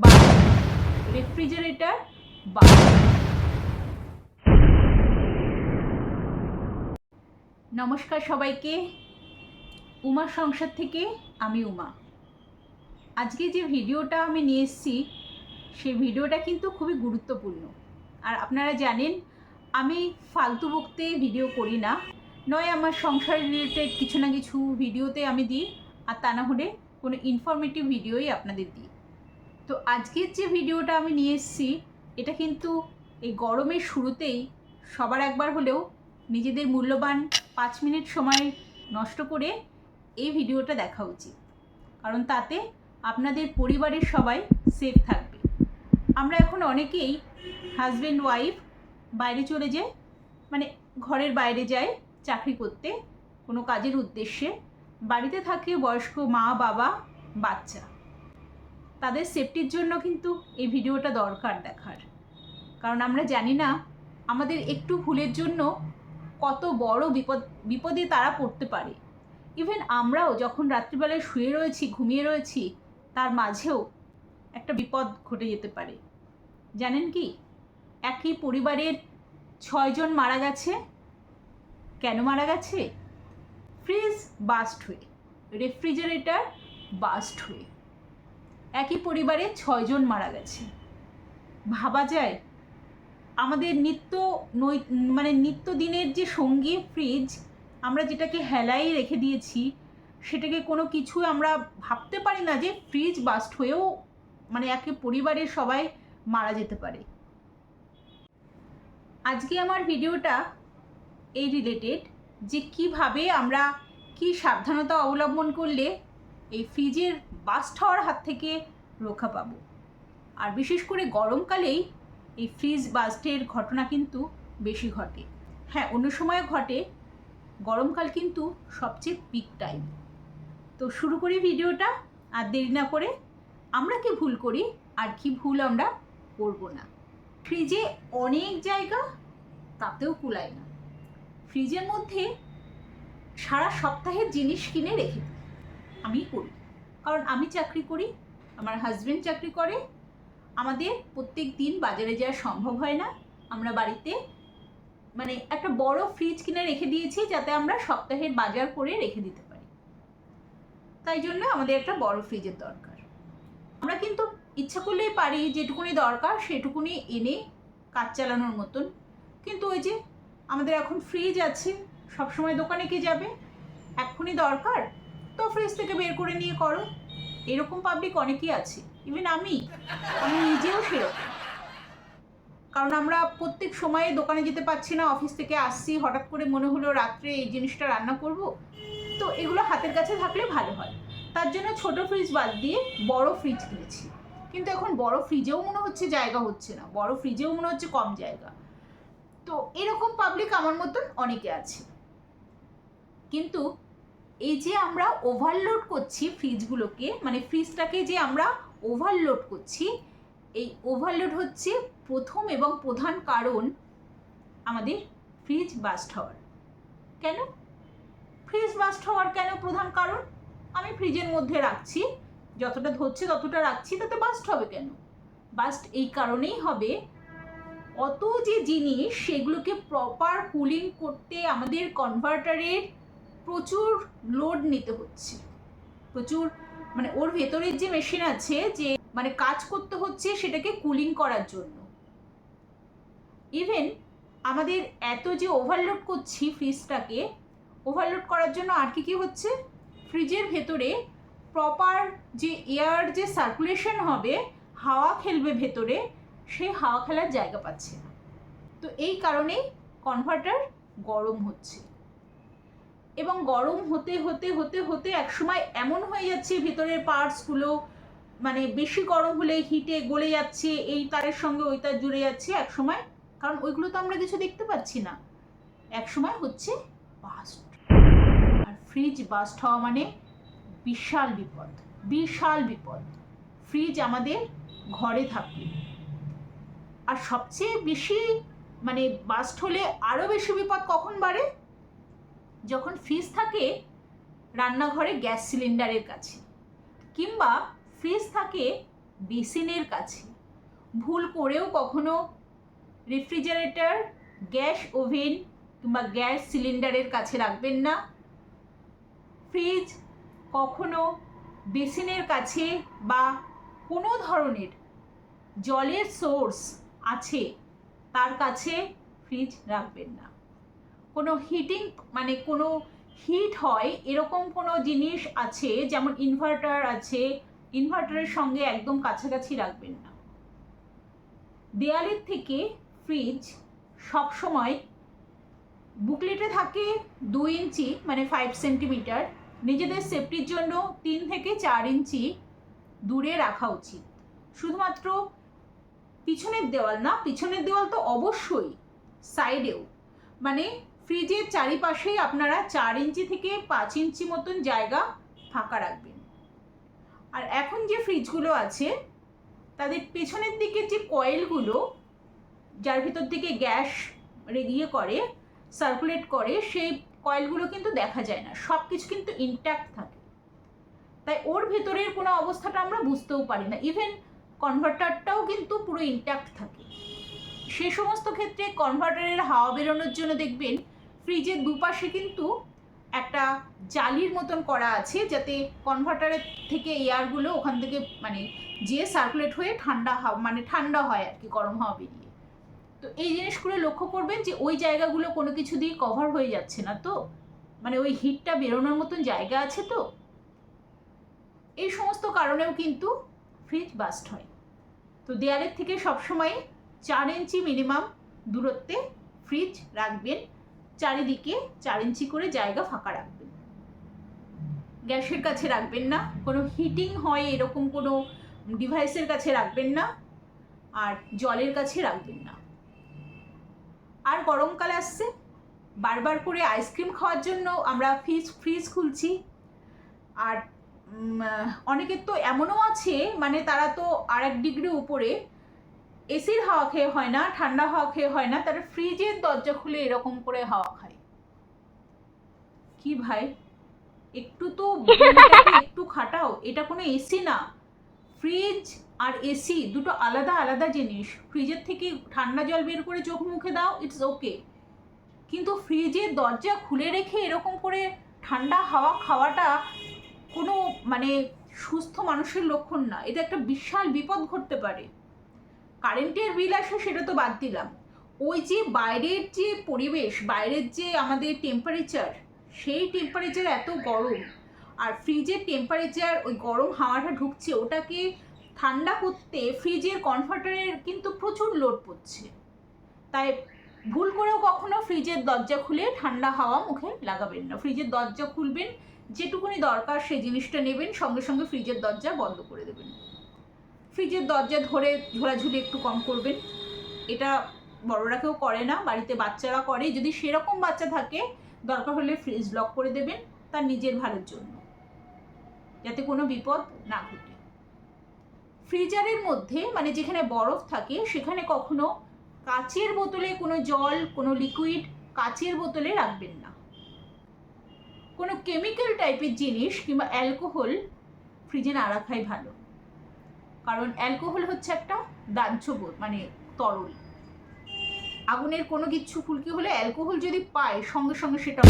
বা রেফ্রিজারেটর বা নমস্কার সবাইকে। উমা সংসার থেকে আমি উমা। আজকে যে ভিডিওটা আমি নিয়ে এসেছি, সেই ভিডিওটা কিন্তু খুবই গুরুত্বপূর্ণ। আর আপনারা জানেন, আমি ফালতু বকতে ভিডিও করি না। নয়, আমার সংসার রিলেটেড কিছু না কিছু ভিডিওতে আমি দিই। আর তা না হলে কোনো ইনফরমেটিভ ভিডিওই আপনাদের দিই। তো আজকের যে ভিডিওটা আমি নিয়ে এসেছি, এটা কিন্তু এই গরমের শুরুতেই সবার একবার হলেও নিজেদের মূল্যবান পাঁচ মিনিট সময় নষ্ট করে এই ভিডিওটা দেখা উচিত। কারণ তাতে আপনাদের পরিবারের সবাই সেফ থাকবে। আমরা এখন অনেকেই হাজব্যান্ড ওয়াইফ বাইরে চলে যাই মানে ঘরের বাইরে যায় চাকরি করতে কোনো কাজের উদ্দেশ্যে। বাড়িতে থাকে বয়স্ক মা, বাবা, বাচ্চা। তাদের সেফটির জন্য কিন্তু এই ভিডিওটা দরকার দেখার। কারণ আমরা জানি না আমাদের একটু ভুলের জন্য কত বড় বিপদ, বিপদে তারা পড়তে পারে। ইভেন আমরাও যখন রাত্রিবেলায় শুয়ে রয়েছি, ঘুমিয়ে রয়েছি, তার মাঝেও একটা বিপদ ঘটে যেতে পারে। জানেন কি? একই পরিবারের ছয়জন মারা গেছে। কেন মারা গেছে? ফ্রিজ বাস্ট হয়ে রেফ্রিজারেটর বাস্ট হয়ে। একই পরিবারে ছয়জন মারা গেছে। ভাবা যায়, আমাদের নিত্য নৈ মানে নিত্যদিনের যে সঙ্গী ফ্রিজ, আমরা যেটাকে হেলাই রেখে দিয়েছি, সেটাকে কোনো কিছু আমরা ভাবতে পারি না যে ফ্রিজ বাস্ট হয়েও মানে একে পরিবারের সবাই মারা যেতে পারে। আজকে আমার ভিডিওটা এই রিলেটেড যে কীভাবে আমরা কি সাবধানতা অবলম্বন করলে এই ফ্রিজের বাস্ট হওয়ার হাত থেকে রক্ষা পাবো। আর বিশেষ করে গরমকালেই এই ফ্রিজ বাস্টের ঘটনা কিন্তু বেশি ঘটে। হ্যাঁ অন্য সময় ঘটে, গরমকাল কিন্তু সবচেয়ে পিক টাইম তো শুরু করি ভিডিওটা, আর দেরি না করে আমরা কি ভুল করি, আর কি ভুল আমরা করব না। ফ্রিজে অনেক জায়গা তাতেও কুলায় না। ফ্রিজের মধ্যে সারা সপ্তাহের জিনিস কিনে রেখে দিই। আমি করি। কারণ আমি চাকরি করি, আমার হাজব্যান্ড চাকরি করে, আমাদের প্রত্যেক দিন বাজারে যাওয়া সম্ভব হয় না। আমরা বাড়িতে মানে একটা বড় ফ্রিজ কিনে রেখে দিয়েছি যাতে আমরা সপ্তাহের বাজার করে রেখে দিতে পারি। তাই জন্য আমাদের একটা বড় ফ্রিজের দরকার। আমরা কিন্তু ইচ্ছা করলেই পারি, যেটুকুনি দরকার সেটুকুনি এনে কাজ চালানোর মতন। কিন্তু ওই যে আমাদের এখন ফ্রিজ আছে, সবসময় দোকানে কে যাবে? এক্ষুনি দরকার? তো ফ্রিজ থেকে বের করে নিয়ে করো। এরকম পাবলিক অনেকেই আছে। ইভেন আমি আমি নিজেও সেরকম। কারণ আমরা প্রত্যেক সময়ে দোকানে যেতে পারছি না অফিস থেকে আসছি, হঠাৎ করে মনে হলো রাত্রে এই জিনিসটা রান্না করব। তো এগুলো হাতের কাছে থাকলে ভালো হয়। তার জন্য ছোট ফ্রিজ বাদ দিয়ে বড় ফ্রিজ কিনেছি। কিন্তু এখন বড় ফ্রিজেও মনে হচ্ছে জায়গা হচ্ছে না। বড় ফ্রিজেও মনে হচ্ছে কম জায়গা। তো এরকম পাবলিক আমার মতন অনেকে আছে। কিন্তু এই যে আমরা ওভারলোড করছি ফ্রিজগুলোকে মানে ফ্রিজটাকে যে আমরা ওভারলোড করছি, এই ওভারলোড হচ্ছে প্রথম এবং প্রধান কারণ আমাদের ফ্রিজ বাস্ট হওয়ার। কেন? ফ্রিজ বাস্ট হওয়ার কেন প্রধান কারণ? আমি ফ্রিজের মধ্যে রাখছি, যতটা ধরছে ততটা রাখছি, তাতে বাস্ট হবে কেন? বাস্ট এই কারণেই হবে, অত যে জিনিস সেগুলোকে প্রপার কুলিং করতে আমাদের কনভার্টারের প্রচুর লোড নিতে হচ্ছে। প্রচুর মানে ওর ভেতরের যে মেশিন আছে যে মানে কাজ করতে হচ্ছে সেটাকে কুলিং করার জন্য। ইভেন আমাদের এত যে ওভারলোড করছি ফ্রিজটাকে ওভারলোড করার জন্য আর কি কি হচ্ছে? ফ্রিজের ভেতরে প্রপার যে এয়ার যে সার্কুলেশন হবে, হাওয়া খেলবে ভেতরে সেই হাওয়া খেলার জায়গা পাচ্ছে না। তো এই কারণেই কনভার্টার গরম হচ্ছে। এবং গরম হতে হতে হতে হতে একসময় এমন হয়ে যাচ্ছে ভিতরের পার্টসগুলো মানে বেশি গরম হলে হিটে গলে যাচ্ছে, এই তারের সঙ্গে ওই তার জুড়ে যাচ্ছে একসময়, কারণ ওইগুলো তো আমরা কিছু দেখতে পাচ্ছি না। একসময় হচ্ছে বাস্ট আর ফ্রিজ বাস্ট হওয়া মানে বিশাল বিপদ বিশাল বিপদ। ফ্রিজ আমাদের ঘরে থাকবে। আর সবচেয়ে বেশি মানে বাস্ট হলে আরও বেশি বিপদ কখন বাড়ে? যখন ফ্রিজ থাকে, রান্নাঘরে গ্যাস সিলিন্ডারের কাছে কিংবা ফ্রিজ থাকে বেসিনের কাছে। ভুল করেও কখনো রেফ্রিজারেটর গ্যাস ওভেন কিংবা গ্যাস সিলিন্ডারের কাছে রাখবেন না। ফ্রিজ কখনো বেসিনের কাছে বা কোনো ধরনের জলের সোর্স আছে, তার কাছে ফ্রিজ রাখবেন না। কোনো হিটিং মানে কোনো হিট হয়, এরকম কোনো জিনিস আছে, যেমন ইনভার্টার আছে ইনভার্টারের সঙ্গে একদম কাছাকাছি রাখবেন না। দেয়ালের থেকে ফ্রিজ সবসময় বুকলেটে থাকে দু ইঞ্চি মানে ফাইভ সেন্টিমিটার নিজেদের সেফটির জন্য তিন থেকে চার ইঞ্চি দূরে রাখা উচিত। শুধুমাত্র পিছনের দেওয়াল না, পিছনের দেওয়াল তো অবশ্যই সাইডেও মানে ফ্রিজের চারিপাশেই আপনারা চার ইঞ্চি থেকে পাঁচ ইঞ্চি মতন জায়গা ফাঁকা রাখবেন। আর এখন যে ফ্রিজগুলো আছে, তাদের পেছনের দিকে যে কয়েলগুলো, যার ভিতর থেকে গ্যাস ইয়ে করে সার্কুলেট করে, সেই কয়েলগুলো কিন্তু দেখা যায় না। সব কিছু কিন্তু ইনট্যাক্ট থাকে। তাই ওর ভেতরের কোনো অবস্থাটা আমরা বুঝতেও পারি না। ইভেন কনভার্টারটাও কিন্তু পুরো ইনট্যাক্ট থাকে। সে সমস্ত ক্ষেত্রে কনভার্টারের হাওয়া বেরোনোর জন্য দেখবেন ফ্রিজের দুপাশে কিন্তু একটা জালির মতন করা আছে যাতে কনভার্টারের থেকে এয়ারগুলো ওখান থেকে মানে যে সার্কুলেট হয়ে ঠান্ডা হাওয়া মানে ঠান্ডা হয় আর কি, গরম হাওয়া বেরিয়ে। তো এই জিনিসগুলো লক্ষ্য করবেন যে ওই জায়গাগুলো কোনো কিছু দিয়ে কভার হয়ে যাচ্ছে না তো। মানে ওই হিটটা বেরোনোর মতন জায়গা আছে তো। এই সমস্ত কারণেও কিন্তু ফ্রিজ বাস্ট হয়। তো দেয়ালের থেকে সবসময় চার ইঞ্চি মিনিমাম দূরত্বে ফ্রিজ রাখবেন। চারিদিকে চার ইঞ্চি করে জায়গা ফাঁকা রাখবেন। গ্যাসের কাছে রাখবেন না। কোনো হিটিং হয় এরকম কোনো ডিভাইসের কাছে রাখবেন না। আর জলের কাছে রাখবেন না। আর গরমকাল আসছে। বারবার করে আইসক্রিম খাওয়ার জন্য আমরা ফ্রিজ ফ্রিজ খুলছি। আর অনেকের তো এমনও আছে মানে তারা তো আর এক ডিগ্রি উপরে এসির হাওয়া খেয়ে হয় না, ঠান্ডা হাওয়া খেয়ে হয় না, তারা ফ্রিজের দরজা খুলে এরকম করে হাওয়া খায়। কি ভাই? একটু তো একটু খাটাও, এটা কোনো এসি না। ফ্রিজ আর এসি দুটো আলাদা আলাদা জিনিস। ফ্রিজের থেকে ঠান্ডা জল বের করে চোখ মুখে দাও ইটস ওকে কিন্তু ফ্রিজের দরজা খুলে রেখে এরকম করে ঠান্ডা হাওয়া খাওয়াটা কোনো মানে সুস্থ মানুষের লক্ষণ না। এটা একটা বিশাল বিপদ ঘটতে পারে। কারেন্টের বিল আসে সেটা তো বাদ দিলাম। ওই যে বাইরের যে পরিবেশ, বাইরের যে আমাদের টেম্পারেচার সেই টেম্পারেচার এত গরম। আর ফ্রিজের টেম্পারেচার ওই গরম হাওয়াটা ঢুকছে, ওটাকে ঠান্ডা করতে ফ্রিজের কনভার্টারের কিন্তু প্রচুর লোড পড়ছে। তাই ভুল করেও কখনো ফ্রিজের দরজা খুলে ঠান্ডা হাওয়া মুখে লাগাবেন না। ফ্রিজের দরজা খুলবেন, যেটুকুনি দরকার সেই জিনিসটা নেবেন, সঙ্গে সঙ্গে ফ্রিজের দরজা বন্ধ করে দেবেন। ফ্রিজের দরজা ধরে ঝোলাঝুলি একটু কম করবেন। এটা বড়রা কেউ করে না, বাড়িতে বাচ্চারা করে। যদি সেরকম বাচ্চা থাকে, দরকার হলে ফ্রিজ লক করে দেবেন তার নিজের ভালোর জন্য। যাতে কোনো বিপদ না ঘটে। ফ্রিজারের মধ্যে মানে যেখানে বরফ থাকে, সেখানে কখনো কাচের বোতলে কোনো জল, কোনো লিকুইড কাচের বোতলে রাখবেন না। কোনো কেমিক্যাল টাইপের জিনিস কিংবা অ্যালকোহল ফ্রিজে না রাখাই ভালো। কারণ অ্যালকোহল হচ্ছে একটা দাহ্য মানে তরল। আগুনের কোনো কিছু ফুলকি হলে অ্যালকোহল যদি পায়, সঙ্গে সঙ্গে সেটা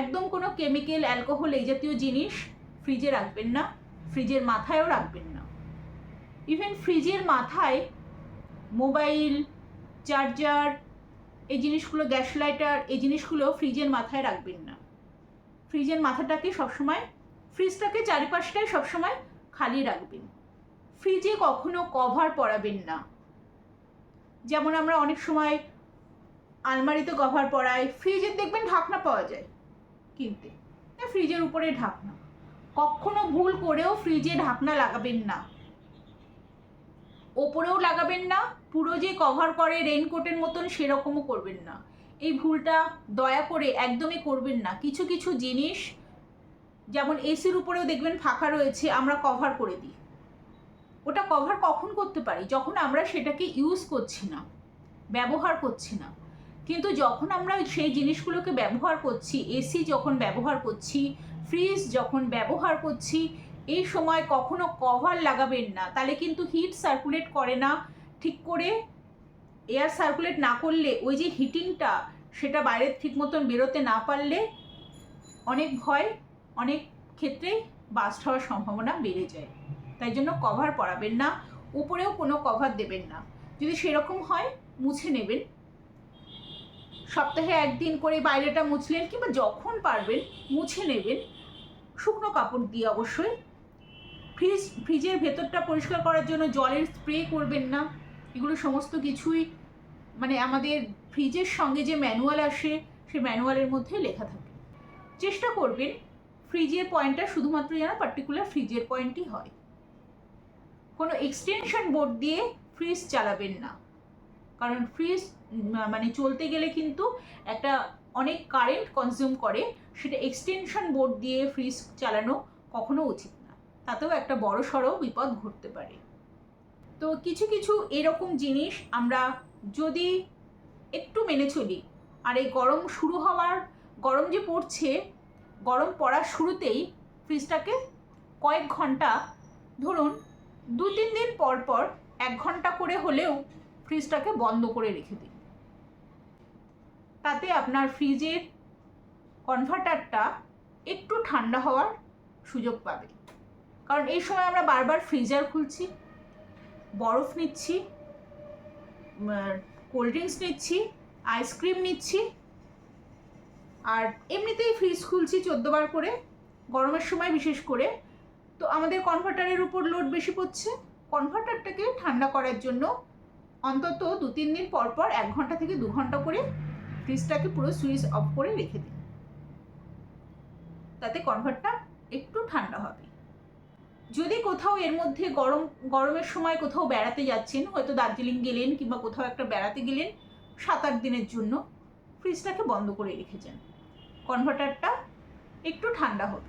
একদম কোনো কেমিক্যাল, অ্যালকোহল এই জাতীয় জিনিস ফ্রিজে রাখবেন না, ফ্রিজের মাথায়ও রাখবেন না। ইভেন ফ্রিজের মাথায় মোবাইল, চার্জার, এই জিনিসগুলো, গ্যাস লাইটার, এই জিনিসগুলো ফ্রিজের মাথায় রাখবেন না। ফ্রিজের মাথাটাকে সবসময়, ফ্রিজটাকে চারিপাশটায় সবসময় খালি রাখবেন। ফ্রিজে কখনো কভার পরাবেন না। যেমন আমরা অনেক সময় আলমারিতে কভার পরাই ফ্রিজের দেখবেন ঢাকনা পাওয়া যায় কিনতে। ফ্রিজের উপরে ঢাকনা। কখনো ভুল করেও ফ্রিজে ঢাকনা লাগাবেন না। ওপরেও লাগাবেন না, পুরো যে কভার করে রেইনকোটের মতন সেরকমও করবেন না। এই ভুলটা দয়া করে একদমই করবেন না। কিছু কিছু জিনিস যেমন এসির উপরেও দেখবেন ফাঁকা রয়েছে, আমরা কভার করে দিই। ওটা কভার কখন করতে পারি? যখন আমরা সেটাকে ইউজ করছি না, ব্যবহার করছি না। কিন্তু যখন আমরা সেই জিনিসগুলোকে ব্যবহার করছি এসি যখন ব্যবহার করছি ফ্রিজ যখন ব্যবহার করছি, এই সময় কখনো কভার লাগাবেন না। তাহলে কিন্তু হিট সার্কুলেট করে না। ঠিক করে এয়ার সার্কুলেট না করলে, ওই যে হিটিংটা সেটা বাইরের ঠিক মতন বেরোতে না পারলে অনেক ভয় অনেক ক্ষেত্রে বাস্ট হওয়ার সম্ভাবনা বেড়ে যায়। তাই জন্য কভার পরাবেন না, উপরেও কোনো কভার দেবেন না। যদি সেরকম হয়, মুছে নেবেন। সপ্তাহে একদিন করে বাইরেটা মুছলেন কিংবা যখন পারবেন, মুছে নেবেন। শুকনো কাপড় দিয়ে অবশ্যই। ফ্রিজ, ফ্রিজের ভেতরটা পরিষ্কার করার জন্য জলের স্প্রে করবেন না। এগুলো সমস্ত কিছুই মানে আমাদের ফ্রিজের সঙ্গে যে ম্যানুয়াল আসে, সে ম্যানুয়ালের মধ্যে লেখা থাকে। চেষ্টা করবেন ফ্রিজের পয়েন্টটা শুধুমাত্র যেন পার্টিকুলার ফ্রিজের পয়েন্টই হয়। কোনো এক্সটেনশন বোর্ড দিয়ে ফ্রিজ চালাবেন না। কারণ ফ্রিজ মানে চলতে গেলে কিন্তু একটা অনেক কারেন্ট কনজিউম করে, সেটা এক্সটেনশন বোর্ড দিয়ে ফ্রিজ চালানো কখনো উচিত না। তাতেও একটা বড় সড়ো বিপদ ঘটতে পারে। তো কিছু কিছু এরকম জিনিস আমরা যদি একটু মেনে চলি, আর এই গরম শুরু হওয়ার, গরম যে পড়ছে গরম পড়ার শুরুতেই ফ্রিজটাকে কয়েক ঘণ্টা ধরুন দু তিন দিন পর পর এক ঘণ্টা করে হলেও ফ্রিজটাকে বন্ধ করে রেখে দিন। তাতে আপনার ফ্রিজের কনভার্টারটা একটু ঠান্ডা হওয়ার সুযোগ পাবে। কারণ এই সময় আমরা বারবার ফ্রিজার খুলছি, বরফ নিচ্ছি কোল্ড ড্রিঙ্কস নিচ্ছি, আইসক্রিম নিচ্ছি আর এমনিতেই ফ্রিজ খুলছি চোদ্দোবার করে, গরমের সময় বিশেষ করে। তো আমাদের কনভার্টারের উপর লোড বেশি পড়ছে। কনভার্টারটাকে ঠান্ডা করার জন্য অন্তত দু তিন দিন পর পর এক ঘণ্টা থেকে দু ঘণ্টা করে ফ্রিজটাকে পুরো সুইচ অফ করে রেখে দিন। তাতে কনভার্টার একটু ঠান্ডা হবে। যদি কোথাও এর মধ্যে গরম, গরমের সময় কোথাও বেড়াতে যাচ্ছেন, হয়তো দার্জিলিং গেলেন কিংবা কোথাও একটা বেড়াতে গেলেন, সাত আট দিনের জন্য, ফ্রিজটাকে বন্ধ করে রেখে যান। কনভার্টারটা একটু ঠান্ডা হবে।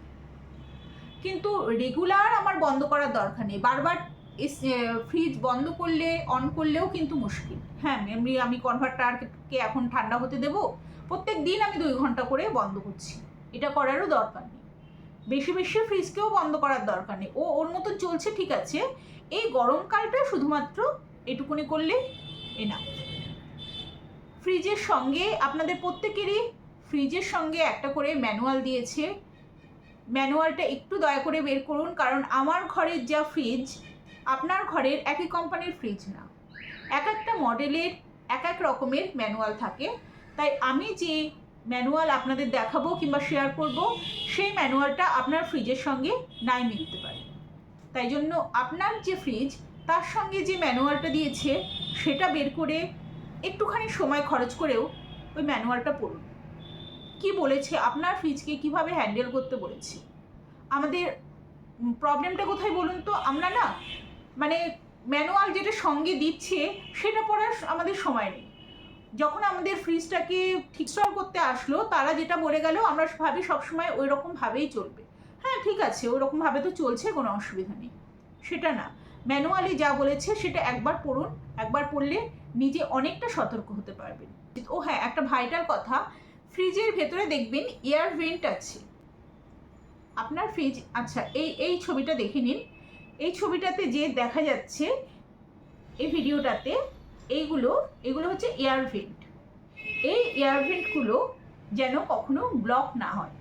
কিন্তু রেগুলার আমার বন্ধ করার দরকার নেই। বারবার ফ্রিজ বন্ধ করলে অন করলেও কিন্তু মুশকিল। হ্যাঁ এমনি আমি কনভার্টারকে এখন ঠান্ডা হতে দেবো? প্রত্যেক দিন আমি দুই ঘণ্টা করে বন্ধ করছি। এটা করারও দরকার নেই। বেশি বেশি ফ্রিজকেও বন্ধ করার দরকার নেই। ও, ওর মতো চলছে, ঠিক আছে। এই গরমকালটা শুধুমাত্র এটুকুনি করলে এনা ফ্রিজের সঙ্গে আপনাদের প্রত্যেকেরই ফ্রিজের সঙ্গে একটা করে ম্যানুয়াল দিয়েছে। ম্যানুয়ালটা একটু দয়া করে বের করুন, কারণ আমার ঘরের যা ফ্রিজ, আপনার ঘরের একই কোম্পানির ফ্রিজ না। এক একটা মডেলের এক এক রকমের ম্যানুয়াল থাকে। তাই আমি যে ম্যানুয়াল আপনাদের দেখাবো কিংবা শেয়ার করব, সেই ম্যানুয়ালটা আপনার ফ্রিজের সঙ্গে নাই মিলতে পারে। তাই জন্য আপনার যে ফ্রিজ, তার সঙ্গে যে ম্যানুয়ালটা দিয়েছে, সেটা বের করে একটুখানি সময় খরচ করেও ওই ম্যানুয়ালটা পড়ুন। কি বলেছে, আপনার ফ্রিজকে কীভাবে হ্যান্ডেল করতে বলেছে? আমাদের প্রবলেমটা কোথায় বলুন তো? আমরা না মানে ম্যানুয়াল যেটা সঙ্গে দিচ্ছে, সেটা পড়ার আমাদের সময় নেই। যখন আমাদের ফ্রিজটাকে ঠিকঠাক করতে আসলো, তারা যেটা বলে গেল, আমরা ভাবি সবসময় ওই রকমভাবেই চলবে। হ্যাঁ ঠিক আছে ওই রকমভাবে তো চলছে, কোনো অসুবিধা নেই। সেটা না। ম্যানুয়ালি যা বলেছে, সেটা একবার পড়ুন। একবার পড়লে নিজে অনেকটা সতর্ক হতে পারবেন। ও হ্যাঁ একটা ভাইটাল কথা ফ্রিজের ভেতরে দেখবেন এয়ার ভেন্ট আছে। আপনার ফ্রিজ আচ্ছা এই এই ছবিটা দেখে নিন। এই ছবিটাতে যে দেখা যাচ্ছে এই ভিডিওটাতে, এইগুলো, এগুলো হচ্ছে এয়ার ভেন্ট। এই এয়ার ভেন্টগুলো যেন কখনো ব্লক না হয়।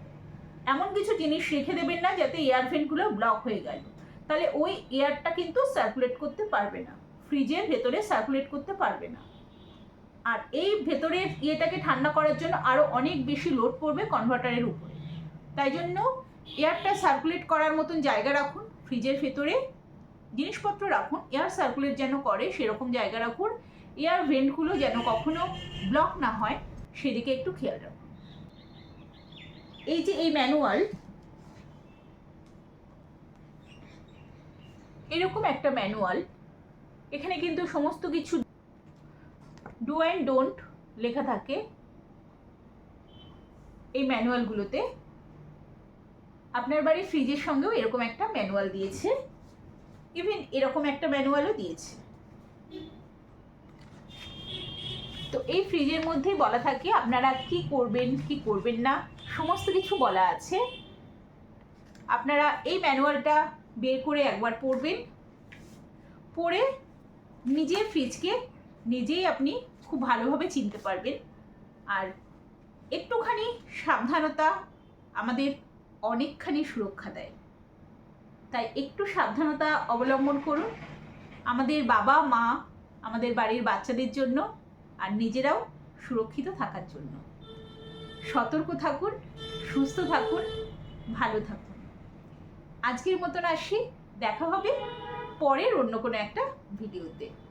এমন কিছু জিনিস রেখে দেবেন না যাতে এয়ার ভেন্টগুলো ব্লক হয়ে গেল। তাহলে ওই এয়ারটা কিন্তু সার্কুলেট করতে পারবে না। ফ্রিজের ভেতরে সার্কুলেট করতে পারবে না। আর এই ভেতরের ইয়েটাকে ঠান্ডা করার জন্য আরও অনেক বেশি লোড পড়বে কনভার্টারের উপরে। তাই জন্য এয়ারটা সার্কুলেট করার মতন জায়গা রাখুন ফ্রিজের ভেতরে জিনিসপত্র রাখুন এয়ার সার্কুলেট যেন করে সেরকম জায়গা রাখুন এয়ার ভেন্টগুলো যেন কখনো ব্লক না হয়, সেদিকে একটু খেয়াল রাখুন। এই যে এই ম্যানুয়াল এরকম একটা ম্যানুয়াল এখানে কিন্তু সমস্ত কিছু ডু অ্যান্ড ডোন্ট লেখা থাকে এই ম্যানুয়ালগুলোতে আপনার বাড়ির ফ্রিজের সঙ্গেও এরকম একটা ম্যানুয়াল দিয়েছে। ইভেন এরকম একটা ম্যানুয়ালও দিয়েছে। তো এই ফ্রিজের মধ্যেই বলা থাকে, আপনারা কি করবেন কি করবেন না, সমস্ত কিছু বলা আছে। আপনারা এই ম্যানুয়ালটা বের করে একবার পড়বেন। পড়ে নিজের ফ্রিজকে নিজেই আপনি খুব ভালোভাবে চিনতে পারবেন। আর একটুখানি সাবধানতা আমাদের অনেকখানি সুরক্ষা দেয়। তাই একটু সাবধানতা অবলম্বন করুন। আমাদের বাবা, মা, আমাদের বাড়ির বাচ্চাদের জন্য আর নিজেরাও সুরক্ষিত থাকার জন্য। সতর্ক থাকুন, সুস্থ থাকুন, ভালো থাকুন। আজকের মতন আসি। দেখা হবে পরের অন্য কোনো একটা ভিডিওতে।